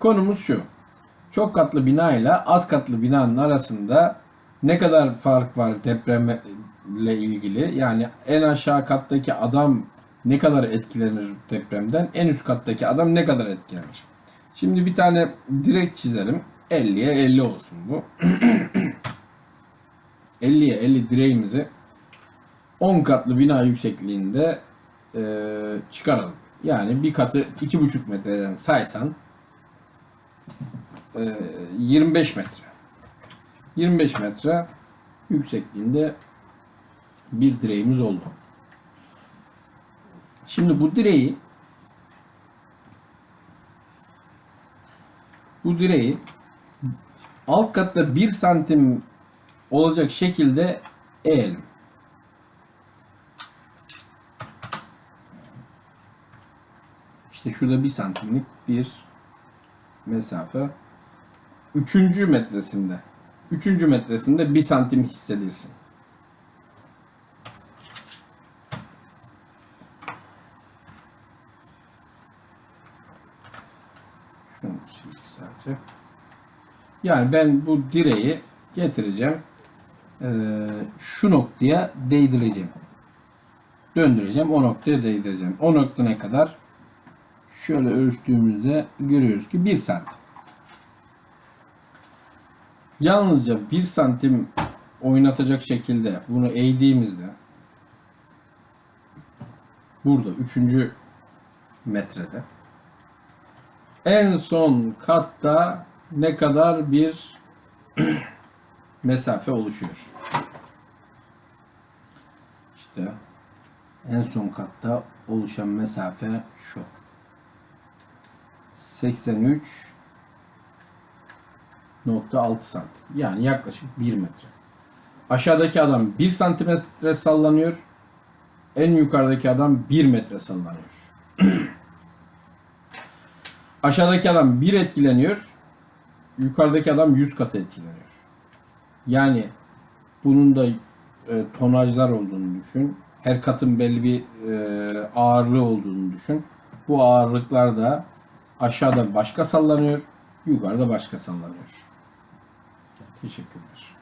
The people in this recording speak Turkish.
Konumuz şu. Çok katlı bina ile az katlı binanın arasında ne kadar fark var depremle ilgili? Yani en aşağı kattaki adam ne kadar etkilenir depremden? En üst kattaki adam ne kadar etkilenir? Şimdi bir tane direk çizelim. 50'ye 50 olsun bu. 50'ye 50 direğimizi 10 katlı bina yüksekliğinde e, çıkaralım. Yani bir katı 2,5 metreden saysan 25 metre. 25 metre yüksekliğinde bir direğimiz oldu. Şimdi bu direği bu direği alt katta 1 santim olacak şekilde eğelim. İşte şurada 1 santimlik bir mesafe. Üçüncü metresinde. Üçüncü metresinde 1 santim hissedirsin. Şunu sadece. Yani ben bu direği getireceğim. Ee, şu noktaya değdireceğim. Döndüreceğim. O noktaya değdireceğim. O nokta ne kadar? Şöyle ölçtüğümüzde görüyoruz ki 1 santim. Yalnızca 1 santim oynatacak şekilde bunu eğdiğimizde burada 3. metrede en son katta ne kadar bir mesafe oluşuyor. İşte en son katta oluşan mesafe şu. 83.6 santim. Yani yaklaşık 1 metre. Aşağıdaki adam 1 santimetre sallanıyor. En yukarıdaki adam 1 metre sallanıyor. Aşağıdaki adam 1 etkileniyor. Yukarıdaki adam 100 katı etkileniyor. Yani bunun da e, tonajlar olduğunu düşün. Her katın belli bir e, ağırlığı olduğunu düşün. Bu ağırlıklar da aşağıda başka sallanıyor, yukarıda başka sallanıyor. Teşekkürler.